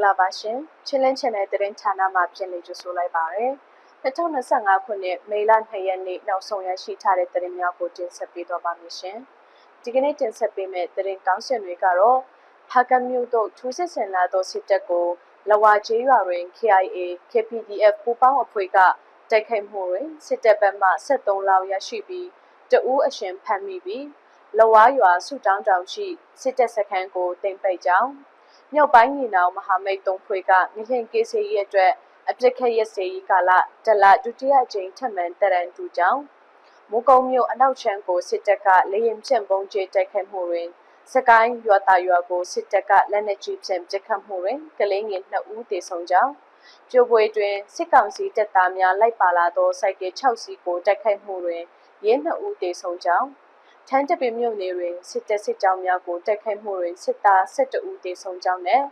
္ဂလာပါရှင်ချင်းလင်းချန်နယ်သတင်းဌာနမှပြင်လည်ကြိုဆိုလိုက်ပါရယ်2025ခုနှစ်မေလ2ရက်နေ့နောက်ဆုံးရရှိထားတဲ့သတင်းများကိုတင်ဆက်ပေးတော့ပါမယ်ရှင်ဒီကနေ့တင်ဆက်ပေးမယ့်သတင်းကောင်းစင်တွေကတော့ဟာကမြို့တို့ထူးစစ်ဆင်လာသောစစ်တပ်ကိုလဝါကျေးရွာတွင် KIA KPDF ပူးပေါင်းအဖွဲ့ကတိုက်ခိုက်မှုတွင်စစ်တပ်ဘက်မှ73လောက်ရရှိပြီးတအူးအရှင်ဖမ်းမိပြီးလဝါရွာစုတောင်းတောင်ရှိစစ်တပ်စခန်းကိုတင်ပိတ်ကြောင်း မြောက်ပိုင်းညီနောင်မဟာမိတ်သုံးဖွဲ့ကငလင်ကေးစီရဲ့အတွက်အပြစ်ခက်ရစေရေးကာလတလဒုတိယကြိမ်ထပ်မံတရန်တူကြောင်းမူကုံမြို့အနောက်ချမ်းကိုစစ်တပ်ကလေရင်ဖြန့်ပုံကျဲတိုက်ခိုက်မှုတွင်စကိုင်းရွာတာရွာကိုစစ်တပ်ကလက်နက်ကြီးဖြင့်ပစ်ခတ်မှုတွင်ကလေးငယ်2ဦးသေဆုံးကြောင်းပြိုပွဲတွင်စစ်ကောင်စီတပ်သားများလိုက်ပါလာသောစိုက်ကယ်6စီးကိုတိုက်ခိုက်မှုတွင်ရဲ2ဦးသေဆုံးကြောင်း ထန်းတပင်မြို့နယ်တွင်စစ်တပ်စစ်ကြောင်းများကိုတိုက်ခိုက်မှုတွင်စစ်သား12ဦးသေဆုံးကြောင်းနဲ့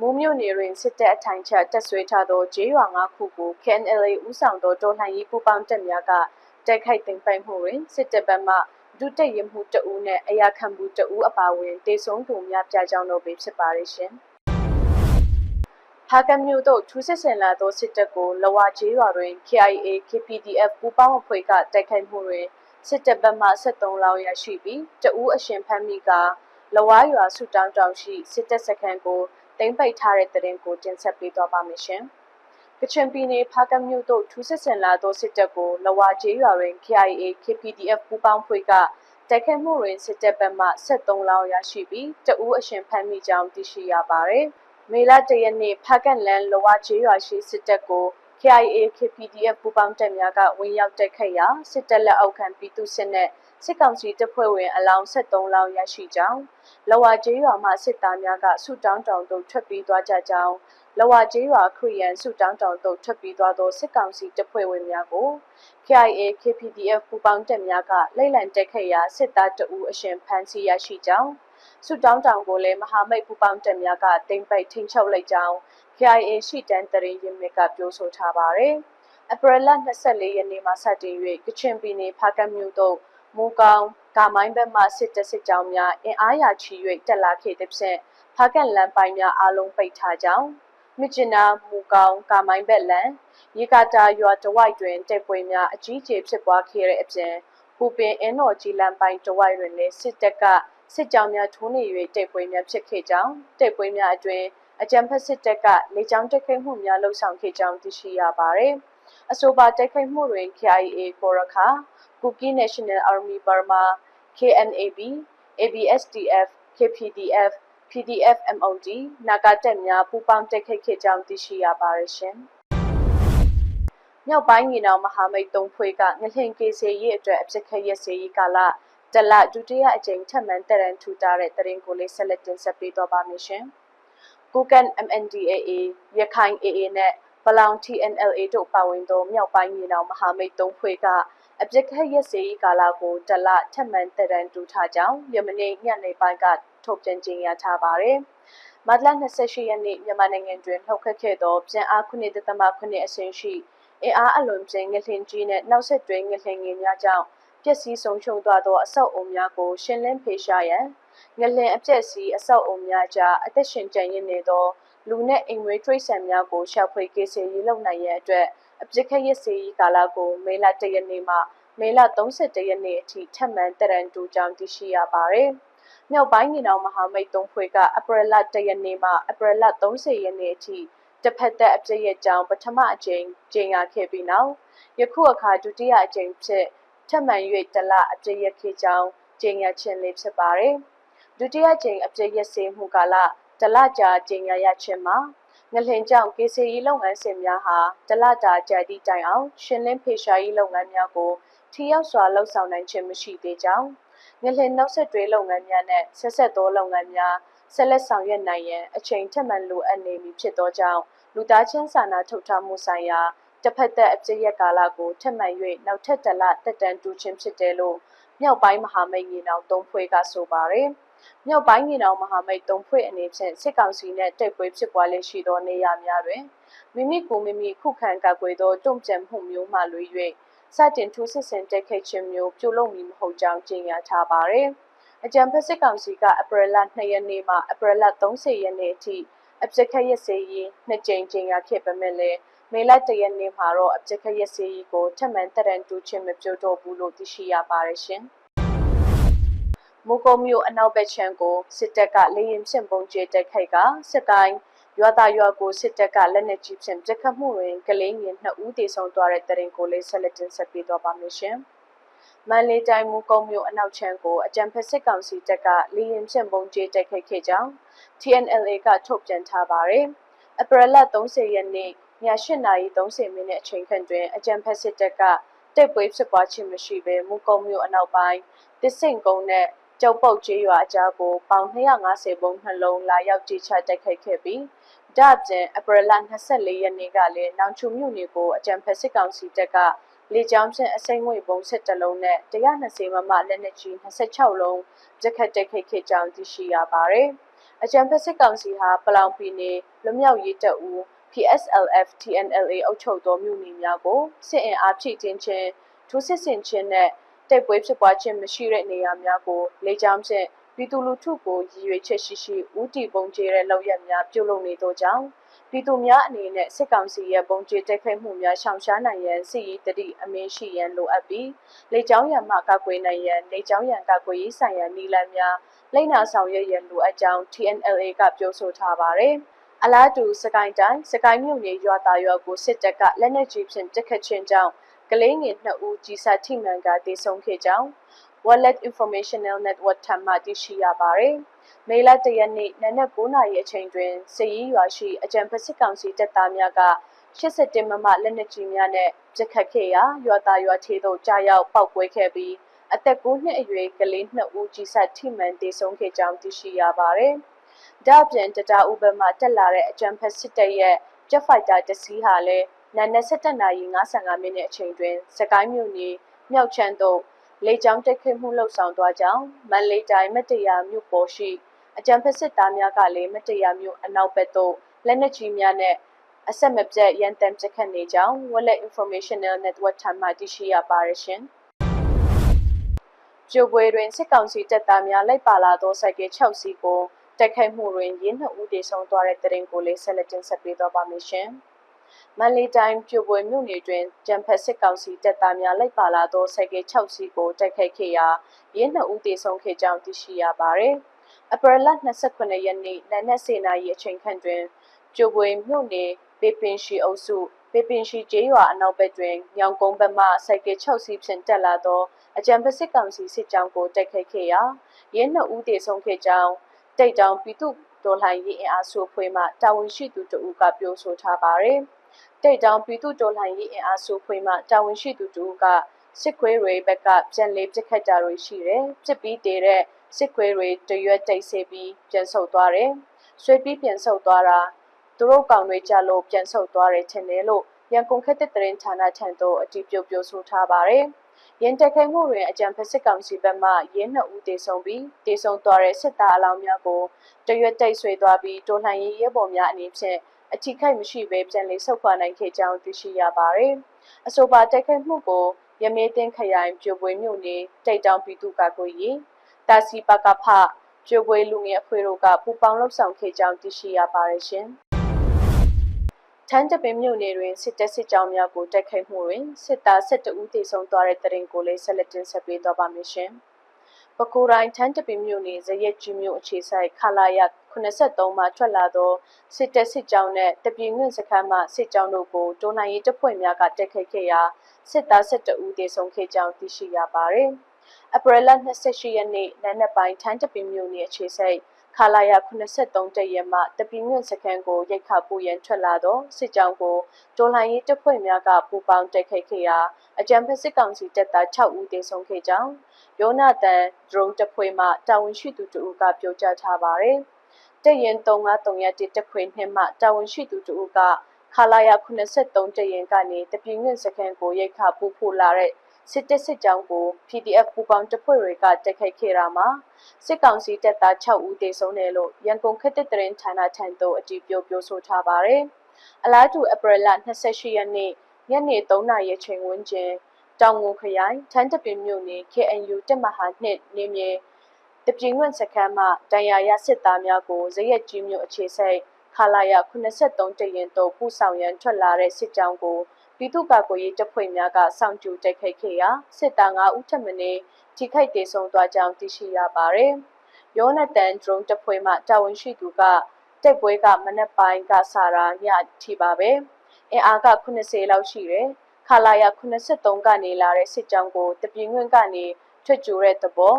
မူးမြို့နယ်တွင်စစ်တပ်အထိုင်ချတပ်ဆွဲထားသောဂျေးရွာ၅ခုကို KNLA ဦးဆောင်သောတော်လှန်ရေးပူးပေါင်းတပ်များကတိုက်ခိုက်သိမ်းပိုက်မှုတွင်စစ်တပ်ဘက်မှဒုတက်ရမှုတအူးနဲ့အရာခံမှုတအူးအပါအဝင်တေဆုံးသူများပြကြောင်းတို့ပဲဖြစ်ပါရဲ့ရှင်။ဟာကမြို့တို့ထူးစစ်ဆင်လာသောစစ်တပ်ကိုလဝါကျေးရွာတွင် KIA KPDF ပူးပေါင်းအဖွဲ့ကတိုက်ခိုက်မှုတွင် စစ်တပ်ဘက်မှ73လောက်ရရှိပြီးတအူးအရှင်ဖမ်းမိကလဝါရွာဆူတောင်းတောင်ရှိစစ်တပ်စခန်းကိုတင်ပိတ်ထားတဲ့တရင်ကိုတင်ဆက်ပေးသွားပါမယ်ရှင်။ကချင်ပြည်နယ်ဖားကမြို့တို့ထူးစစ်ဆင်လာသောစစ်တပ်ကိုလဝါကျေးရွာတွင် KIA KPDF ပူးပေါင်းဖွဲ့ကတိုက်ခိုက်မှုတွင်စစ်တပ်ဘက်မှ73လောက်ရရှိပြီးတအူးအရှင်ဖမ်းမိကြောင်းသိရှိရပါတယ်။မေလတရက်နေ့ဖားကလန်လဝါကျေးရွာရှိစစ်တပ်ကို KIA KPDF ပူးပေါင်းတပ်များကဝင်ရောက်တိုက်ခိုက်ရာစစ်တပ်လက်အောက်ခံပြည်သူစစ်နဲ့စစ်ကောင်စီတပ်ဖွဲ့ဝင်အလောင်း73လောင်းရရှိကြောင်းလဝါကျေးရွာမှစစ်သားများကဆုတောင်းတောင်သို့ထွက်ပြေးသွားကြကြောင်းလဝါကျေးရွာခရီးရန်ဆုတောင်းတောင်သို့ထွက်ပြေးသွားသောစစ်ကောင်စီတပ်ဖွဲ့ဝင်များကို KIA KPDF ပူးပေါင်းတပ်များကလိုက်လံတိုက်ခိုက်ရာစစ်သားတအူးအရှင်ဖမ်းဆီးရရှိကြောင်းဆုတောင်းတောင်ကိုလည်းမဟာမိတ်ပူးပေါင်းတပ်များကတင်ပိတ်ထိန်ချုပ်လိုက်ကြောင်း KIA ရှိတန်းတရင်ရင်းမြစ်ကပြောဆိုထားပါတယ်။အပရလ24ရက်နေ့မှာစတင်၍ကချင်ပြည်နယ်ဖားကတ်မြို့သို့မူကောင်ဂါမိုင်းဘက်မှစစ်တပ်စစ်ကြောင်းများအင်အားရာချီ၍တက်လာခဲ့သည်ဖြင့်ဖားကတ်လမ်းပိုင်းများအလုံးပိတ်ထားကြောင်းမြစ်ကျနာမူကောင်ဂါမိုင်းဘက်လန်ရေကာတာရွာတဝိုက်တွင်တိုက်ပွဲများအကြီးအကျယ်ဖြစ်ပွားခဲ့တဲ့အပြင်ပူပင်အင်းတော်ကြီးလမ်းပိုင်းတဝိုက်တွင်လည်းစစ်တပ်ကစစ်ကြောင်းများထိုးနေ၍တိုက်ပွဲများဖြစ်ခဲ့ကြောင်းတိုက်ပွဲများအတွင် အကြံဖက်စစ်တပ်ကလေကြောင်းတိုက်ခိုက်မှုများလှုပ်ဆောင်ခဲ့ကြောင်းသိရှိရပါတယ်။အဆိုပါတိုက်ခိုက်မှုတွင် KIA ကိုရခါ Kuki National Army Burma KNAB ABSDF KPDF PDF MOD နာဂတက်များပူးပေါင်းတိုက်ခိုက်ခဲ့ကြောင်းသိရှိရပါတယ်ရှင်။မြောက်ပိုင်းညီနောင်မဟာမိတ်သုံးဖွဲ့ကငလင်ကေစီရေးအတွက်အပြစ်ခတ်ရစေရေးကာလတလဒုတိယအကြိမ်ထပ်မံတရန်ထူတာတဲ့တရင်ကိုလေးဆက်လက်တင်ဆက်ပေးသွားပါမယ်ရှင်။ ကိုကန် MNDAA ရခိုင် AA နဲ့ပလောင် TNLA တို့ပါဝင်သောမြောက်ပိုင်းညီနောင်မဟာမိတ်သုံးဖွဲ့ကအပြစ်ခတ်ရက်စေးကာလကိုတလထက်မှန်တရန်တူထားကြောင်းယမနေ့ညနေပိုင်းကထုတ်ပြန်ကြေညာထားပါတယ်။မတ်လ28ရက်နေ့မြန်မာနိုင်ငံတွင်လှုပ်ခတ်ခဲ့သောပြန်အား9.9အဆင့်ရှိအင်အားအလွန်ပြင်းငလင်ကြီးနဲ့နောက်ဆက်တွဲငလင်ငယ်များကြောင့်ပျက်စီးဆုံးရှုံးသွားသောအဆောက်အုံများကိုရှင်းလင်းဖေရှားရန် ငလင်အပြက်စီးအဆောက်အုံများကြားအသက်ရှင်ကျန်ရစ်နေသောလူနှင့်အိမ်မွေးတရိษံများကိုရှာဖွေကေးစေရေးလုပ်နိုင်ရန်အတွက်အပြစ်ခတ်ရစ်စေရေးကာလကိုမေလ၁ရက်နေ့မှမေလ31ရက်နေ့အထိထပ်မံတရန်တူကြောင်းသိရှိရပါသည်။မြောက်ပိုင်းညီနောင်မဟာမိတ်သုံးဖွဲ့ကအပရလ၁ရက်နေ့မှအပရလ30ရက်နေ့အထိတစ်ဖက်သက်အပြစ်ရဲ့ကြောင်းပထမအကြိမ်ကျင်းရခဲ့ပြီးနောက်ယခုအခါဒုတိယအကြိမ်ဖြစ်ထပ်မံ၍တလအပြစ်ရခဲ့ကြောင်းကျင်းရခြင်းလေးဖြစ်ပါတယ်။ ဒုတိယကြိမ်အပြည့်ရစေမှုကာလတလကြာကျင်းရရခြင်းမှာငလင်ကြောင့်ကေစီရီလုပ်ငန်းစဉ်များဟာတလတာကြာသည့်တိုင်အောင်ရှင်းလင်းဖေရှားရေးလုပ်ငန်းများကိုထိရောက်စွာလှုပ်ဆောင်နိုင်ခြင်းမရှိသေးကြောင်းငလင်နောက်ဆက်တွဲလုပ်ငန်းများနဲ့ဆက်ဆက်သောလုပ်ငန်းများဆက်လက်ဆောင်ရွက်နိုင်ရန်အချိန်ထက်မှန်လိုအပ်နေပြီဖြစ်သောကြောင့်လူသားချင်းစာနာထုတ်ထားမှုဆိုင်ရာတစ်ဖက်သက်အပြည့်ရကာလကိုထက်မှန်၍နောက်ထပ်တလတက်တန်တူခြင်းဖြစ်တယ်လို့မြောက်ပိုင်းမဟာမိတ်ညီနောင်သုံးဖွဲ့ကဆိုပါတယ်။ မြောက်ပိုင်းညီနောင်မဟာမိတ်သုံးဖွဲ့အနေဖြင့်စစ်ကောင်စီနှင့်တိုက်ပွဲဖြစ်ပွားလေရှိသောနေရာများတွင်မိမိကိုမိမိခုခံကာကွယ်သောတုံ့ပြန်မှုမျိုးမှလွေ၍စတင်ထူးစစ်ဆင်တိုက်ခိုက်ခြင်းမျိုးပြုလုပ်မည်မဟုတ်ကြောင်းကြေညာထားပါသည်။အကြံဖက်စစ်ကောင်စီကအပရလ2ရက်နေ့မှအပရလ30ရက်နေ့အထိအပြစ်ခတ်ရစေရေးနှစ်ကြိမ်ကြိမ်ရခဲ့ပေမဲ့လည်းမေလတရက်နေ့မှာတော့အပြစ်ခတ်ရစေရေးကိုထပ်မံတက်ရန်တူချင်းမပြုတ်တော့ဘူးလို့သိရှိရပါတယ်ရှင်။ မူကုံမြို့အနောက်ဘက်ခြမ်းကိုစစ်တပ်ကလေရင်ဖြင့်ပုံကျဲတိုက်ခိုက်ကစစ်ကိုင်းရွာသားရွာကိုစစ်တပ်ကလက်နက်ကြီးဖြင့်ပစ်ခတ်မှုတွင်ကလေးငယ်2ဦးသေဆုံးသွားတဲ့တရင်ကိုလေးဆက်လက်တင်ဆက်ပေးသွားပါမယ်ရှင်။မန္တလေးတိုင်းမူကုံမြို့အနောက်ခြမ်းကိုအကြံဖက်စစ်ကောင်စီတပ်ကလေရင်ဖြင့်ပုံကျဲတိုက်ခိုက်ခဲ့ကြောင်း TNLA ကထုတ်ပြန်ထားပါတယ်။အပရလ30ရက်နေ့ည8:30မိနစ်အချိန်ခန့်တွင်အကြံဖက်စစ်တပ်ကတိုက်ပွဲဖြစ်ပွားခြင်းမရှိဘဲမူကုံမြို့အနောက်ပိုင်းတစ်စိန်ကုန်းနဲ့ ကျောက်ပုတ်ကျေးရွာအကြားကိုပေါင်250ပုံနှလုံးလာရောက်ကြီးချတိုက်ခိုက်ခဲ့ပြီးဒါ့အပြင်အပရလ24ရက်နေ့ကလည်းနောင်ချုံမြို့နယ်ကိုအကြံဖက်စစ်ကောင်စီတပ်ကလေကြောင်းဖြင့်အစိမ့်ငွေပုံ17လုံးနဲ့120မမလက်နက်ကြီး26လုံးပြက်ခတ်တိုက်ခိုက်ခဲ့ကြောင်းသိရှိရပါတယ်။အကြံဖက်စစ်ကောင်စီဟာပလောင်ပြည်နယ်လွမြောက်ရေးတပ်ဦး PSLF TNLA အုပ်ချုပ်သောမြို့နယ်များကိုစစ်အင်အားဖြည့်တင်းခြင်းထိုးစစ်ဆင်ခြင်းနဲ့ တိုက်ပွဲဖြစ်ပွားခြင်းမရှိတဲ့နေရာများကိုလေကြောင်းဖြင့်ပြည်သူလူထုကိုရည်ရွယ်ချက်ရှိရှိဦးတည်ပုံကျဲတဲ့လောက်ရများပြုလုပ်နေသောကြောင့်ပြည်သူများအနေနဲ့စစ်ကောင်စီရဲ့ပုံကျဲတိုက်ခိုက်မှုများရှောင်ရှားနိုင်ရန်စစ်ရေးတတိအမင်းရှိရန်လိုအပ်ပြီးလေကြောင်းရန်မှကာကွယ်နိုင်ရန်လေကြောင်းရန်ကာကွယ်ရေးဆိုင်ရာနည်းလမ်းများလိမ့်နာဆောင်ရွက်ရန်လိုအပ်ကြောင်း TNLA ကပြောဆိုထားပါတယ်။အလားတူစကိုင်းတိုင်းစကိုင်းမြို့နယ်ရွာသားရွာကိုစစ်တပ်ကလက်နက်ကြီးဖြင့်တိုက်ခတ်ခြင်းကြောင့် ကလေးငယ်2ဦးကြီးစားထိမှန်ကတေဆုံးခဲ့ကြောင်း Wallet Informational Network ထံမှသိရှိရပါတယ်။မေလတရက်နေ့နနက်9:00နာရီအချိန်တွင်စည်ရီရွာရှိအကြံဖက်စစ်ကောင်စီတပ်သားများက81မမလက်နက်ကြီးများနဲ့ပစ်ခတ်ခဲ့ရာရွာသားရွာထေးတို့ကြားရောက်ပောက်ကွဲခဲ့ပြီးအသက်9နှစ်အရွယ်ကလေး2ဦးကြီးစားထိမှန်တေဆုံးခဲ့ကြောင်းသိရှိရပါတယ်။ဒါ့အပြင်တတာဥပမာတက်လာတဲ့အကြံဖက်စစ်တပ်ရဲ့ Jet Fighter တစ်စီးဟာလည်း နနက်7:55မိနစ်အချိန်တွင်စကိုင်းမြို့နယ်မြောက်ချမ်းသို့လေကြောင်းတိုက်ခိုက်မှုလှုပ်ဆောင်သွားကြောင်းမန္တလေးတိုင်းမတရားမြို့ပေါ်ရှိအကြံဖက်စစ်သားများကလည်းမတရားမြို့အနောက်ဘက်သို့လက်နက်ကြီးများနဲ့အဆက်မပြတ်ရန်တမ်းပစ်ခတ်နေကြောင်း Wallet Informational Network ထံမှသိရှိရပါတယ်ရှင်။ကျိုးပွဲတွင်စစ်ကောင်စီတပ်သားများလိုက်ပါလာသောစိုက်ကယ်6စီးကိုတိုက်ခိုက်မှုတွင်ရင်းနှဦးတေဆုံးသွားတဲ့တရင်ကိုလေးဆက်လက်တင်ဆက်ပေးသွားပါမယ်ရှင်။ မန္တလေးတိုင်းပြိုပွဲမြို့နယ်တွင်ကြံဖက်စစ်ကောင်စီတပ်သားများလိုက်ပါလာသောဆိုင်ကယ်6စီးကိုတိုက်ခိုက်ခဲ့ရာရင်း2ဦးသေဆုံးခဲ့ကြောင်းသိရှိရပါသည်။အပရလ28ရက်နေ့နနက်7:00နာရီအချိန်ခန့်တွင်ပြိုပွဲမြို့နယ်ပေပင်ရှိအုပ်စုပေပင်ရှိကျေးရွာအနောက်ဘက်တွင်ညောင်ကုန်းဘက်မှဆိုင်ကယ်6စီးဖြင့်တက်လာသောအကြံဖက်စစ်ကောင်စီစစ်ကြောင်းကိုတိုက်ခိုက်ခဲ့ရာရင်း2ဦးသေဆုံးခဲ့ကြောင်းတိတ်တောင်ပြည်သူတော်လှန်ရေးအင်အားစုဖွဲ့မှတာဝန်ရှိသူတဦးကပြောဆိုထားပါသည်။ တိတ်တောင်ပြည်သူတော်လှန်ရေးအင်အားစုဖွဲ့မှတာဝန်ရှိသူတို့ကစစ်ခွေးတွေဘက်ကပြန်လေးပြစ်ခတ်တာတွေရှိတယ်။ပြစ်ပြီးတည်တဲ့စစ်ခွေးတွေတရွက်တိတ်ဆေးပြီးပြန်ဆုတ်သွားတယ်။ဆွေးပြီးပြန်ဆုတ်သွားတာသူတို့ကောင်တွေကြလို့ပြန်ဆုတ်သွားတယ်ထင်တယ်လို့ရန်ကုန်ခက်တဲ့တရင်ဌာနထံသို့အတည်ပြုပြောဆိုထားပါတယ်။ရင်တက်ခိုင်မှုတွင်အကြံဖက်စစ်ကောင်စီဘက်မှရင်းနှစ်ဦးတေဆုံးပြီးတေဆုံးသွားတဲ့စစ်သားအလောင်းများကိုတရွက်တိတ်ဆွေးသွားပြီးတော်လှန်ရေးရဲဘော်များအနေဖြင့် အထိခိုက်မရှိဘဲပြန်လည်ဆုတ်ခွာနိုင်ခဲ့ကြောင်းသိရှိရပါတယ်။အဆိုပါတိုက်ခိုက်မှုကိုရမေးတင်ခရိုင်ပြိုပွဲမြို့နယ်တိတ်တောင်ပြည်သူ့ကာကွယ်ရေးတာစီပကဖပြိုပွဲလူငယ်အဖွဲ့တို့ကပူးပေါင်းလှုပ်ဆောင်ခဲ့ကြောင်းသိရှိရပါတယ်ရှင်။ထန်းတပင်မြို့နယ်တွင်စစ်တပ်စစ်ကြောင်းများကိုတိုက်ခိုက်မှုတွင်စစ်သား12ဦးသေဆုံးသွားတဲ့တရင်ကိုလည်းဆက်လက်တင်ဆက်ပေးသွားပါမယ်ရှင်။ ပဲခူးတိုင်းထန်းတပင်မြို့နယ်ဇရက်ကြီးမြို့အခြေဆိုင်ခလာရ83မှာထွက်လာသောစစ်တပ်စစ်ကြောင်းနဲ့တပြည်ငွင့်စခန်းမှစစ်ကြောင်းတို့ကိုတိုးနိုင်ရေးတပ်ဖွဲ့များကတိုက်ခိုက်ခဲ့ရာစစ်သား12ဦးသေဆုံးခဲ့ကြောင်းသိရှိရပါတယ်။ အပရလ28ရက်နေ့နံနက်ပိုင်းထန်းတပင်မြို့နယ်အခြေဆိုင်ခလာရ83တရက်မှတပီငွင့်စခန်းကိုရိတ်ခါပူရန်ထွက်လာသောစစ်ကြောင်းကိုတော်လှန်ရေးတပ်ဖွဲ့များကပူးပေါင်းတိုက်ခိုက်ခဲ့ရာအကြံဖက်စစ်ကောင်စီတပ်သား6ဦးသေဆုံးခဲ့ကြောင်းယောနာတန်ဒရုန်းတပ်ဖွဲ့မှတာဝန်ရှိသူတို့ကပြောကြားထားပါတယ်။တရင်353ရက်တပ်ဖွဲ့နှင့်မှတာဝန်ရှိသူတို့ကခလာရ83တရင်ကနေတပီငွင့်စခန်းကိုရိတ်ခါပူဖို့လာတဲ့ စစ်တပ်စစ်ကြောင်းကို PDF ပူပေါင်းတပ်ဖွဲ့တွေကတိုက်ခိုက်ခဲ့တာမှာစစ်ကောင်စီတပ်သား6ဦးသေဆုံးတယ်လို့ရန်ကုန်ခက်တဲ့တရင်ဌာနထံသို့အတည်ပြုပြောဆိုထားပါတယ်။အလားတူအပရလ28ရက်နေ့ညနေ3နာရီချိန်ဝန်းကျင်တောင်ငူခရိုင်ထန်းတပင်မြို့နယ် KNU တက်မဟာနှစ်နေမြေတပြင်းဝင်စခန်းမှတန်ရာရစစ်သားများကိုဇရက်ကြီးမြို့အခြေစိုက်ခလာရ83တရင်တို့ပူဆောင်ရန်ထွက်လာတဲ့စစ်ကြောင်းကို ပြည်သူ့ကာကွယ်ရေးတပ်ဖွဲ့များကစောင့်ကြိုတိုက်ခိုက်ခဲ့ရာစစ်သား9ဦးထပ်မံထိခိုက်ဒေဆုံးသွားကြောင်းသိရှိရပါတယ်။ယောနတန်ဒရုန်းတပ်ဖွဲ့မှတာဝန်ရှိသူကတိုက်ပွဲကမနက်ပိုင်းကစတာညထိပါပဲ။အင်အားက80လောက်ရှိတယ်။ခလာရ83ကနေလာတဲ့စစ်ကြောင်းကိုတပြင်းငွင့်ကနေထွက်ကြိုတဲ့သဘော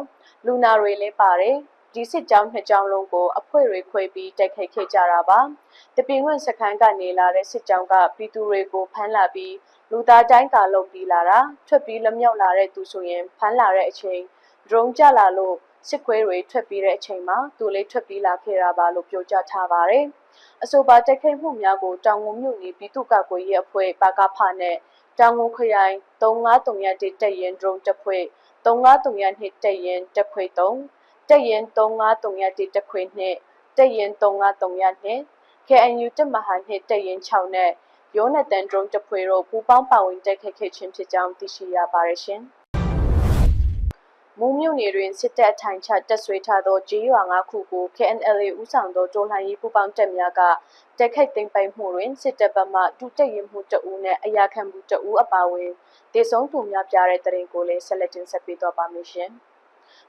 လူနာတွေလည်းပါတယ်။ ဒီစစ်ကြောင်းနှစ်ကြောင်းလုံးကိုအဖွဲ့တွေခွဲပြီးတိုက်ခိုက်ခဲ့ကြတာပါ။တပင်ခွင့်စခန်းကနေလာတဲ့စစ်ကြောင်းကပြည်သူတွေကိုဖမ်းလာပြီးလူသားတိုင်းကာလုံပြီးလာတာထွက်ပြီးလမြောက်လာတဲ့သူဆိုရင်ဖမ်းလာတဲ့အချိန်ဒရုန်းကျလာလို့စစ်ခွေးတွေထွက်ပြီးတဲ့အချိန်မှာသူလေးထွက်ပြီးလာခဲ့တာပါလို့ပြောကြားထားပါတယ်။အဆိုပါတိုက်ခိုက်မှုများကိုတောင်ငုံမြို့နယ်ပြည်သူ့ကာကွယ်ရေးအဖွဲ့ပါကဖနဲ့တောင်ငုံခရိုင်3931တပ်ရင်ဒရုန်းတပ်ဖွဲ့3932တပ်ရင်တပ်ဖွဲ့3 တပ်ရင်3931တပ်ခွေ2တပ်ရင်3932 KNU တပ်မဟာ2တပ်ရင်6နဲ့ရိုးနတန်ဒရုန်းတပ်ဖွဲ့တို့ပူးပေါင်းပါဝင်တိုက်ခိုက်ခဲ့ခြင်းဖြစ်ကြောင်းသိရှိရပါတယ်ရှင်။မုံမြို့နယ်တွင်စစ်တပ်အထိုင်ချတပ်ဆွဲထားသောဂျေးရွာ၅ခုကို KNLA ဦးဆောင်သောတော်လှန်ရေးပူးပေါင်းတပ်များကတိုက်ခိုက်သိမ်းပိုက်မှုတွင်စစ်တပ်ဘက်မှဒုတက်ရင်မှုတအူးနဲ့အရာခံမှုတအူးအပါအဝင်ဒေဆုံးသူများပြတဲ့တရင်ကိုလည်းဆက်လက်တင်ဆက်ပေးသွားပါမယ်ရှင်။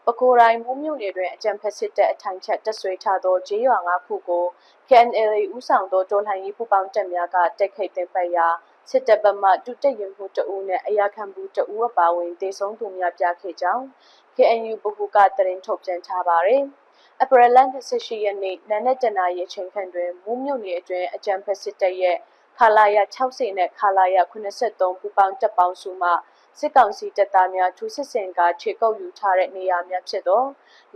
ပဲခူးတိုင်းမူးမြို့နယ်တွင်အကြံဖက်စစ်တပ်အထိုင်ချက်တပ်ဆွဲထားသောဂျေးရွာ၅ခုကို KNLA ဦးဆောင်သောတော်လှန်ရေးပူးပေါင်းတပ်များကတိုက်ခိုက်သိမ်းပိုက်ရာစစ်တပ်ဘက်မှတူတက်ရင်မှုတအူးနဲ့အရာခံမှုတအူးအပါအဝင်ဒေဆုံးသူများပြခဲ့ကြောင်း KNU ဗဟိုကတရင်ထုတ်ပြန်ထားပါသည်အပရလန်28ရက်နေ့နနက်တနာရီအချိန်ခန့်တွင်မူးမြို့နယ်အတွင်းအကြံဖက်စစ်တပ်ရဲ့ခလာရ60နဲ့ခလာရ83ပူပေါင်းတပ်ပေါင်းစုမှ စစ်ကောင်စီတပ်သားများထူးစစ်ဆင်ကခြေကုပ်ယူထားတဲ့နေရာများဖြစ်သော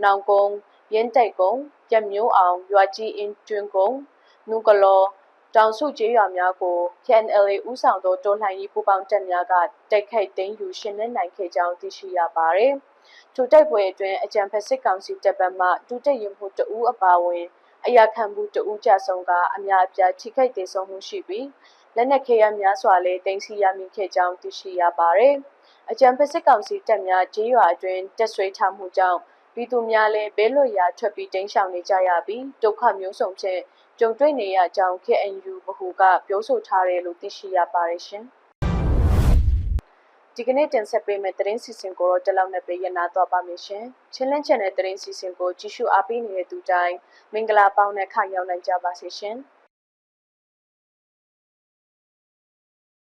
နောင်ကုန်းရင်းတိုက်ကုန်းရမျိုးအောင်ရွာကြီးအင်းတွင်ကုန်းနုကလောတောင်စုကျေးရွာများကို KNLA ဦးဆောင်သောတော်လှန်ရေးပူးပေါင်းတပ်များကတိုက်ခိုက်သိမ်းယူရှင်းလင်းနိုင်ခဲ့ကြောင်းသိရှိရပါသည်။ထိုတိုက်ပွဲအတွင်းအကြံဖက်စစ်ကောင်စီတပ်ဘက်မှဒုတိယမှုတအူးအပါအဝင်အရာခံမှုတဦးကြဆုံးကအများအပြားထိခိုက်ဒေဆုံးမှုရှိပြီးလက်နက်ခဲယမ်းများစွာလည်းတင်စီရမိခဲ့ကြောင်းသိရှိရပါတယ်။ အကြံဖက်စစ်ကောင်စီတပ်များဂျေးရွာအတွင်းတက်ဆွဲထားမှုကြောင့်ပြည်သူများလည်းဘေးလွတ်ရာထွက်ပြီးတိမ်းရှောင်နေကြရပြီးဒုက္ခမျိုးစုံဖြင့်ကြုံတွေ့နေရကြောင်း KNU ဗဟိုကပြောဆိုထားတယ်လို့သိရှိရပါတယ်ရှင်။ဒီကနေ့တင်ဆက်ပေးမယ့်သတင်းစီစဉ်ကိုတော့တလောက်နဲ့ပေးရနာတော့ပါမယ်ရှင်။ချင်းလင်းချန်တဲ့သတင်းစီစဉ်ကိုကြည့်ရှုအားပေးနေတဲ့သူတိုင်းမင်္ဂလာပေါင်းနဲ့ခါရောက်နိုင်ကြပါစေရှင်။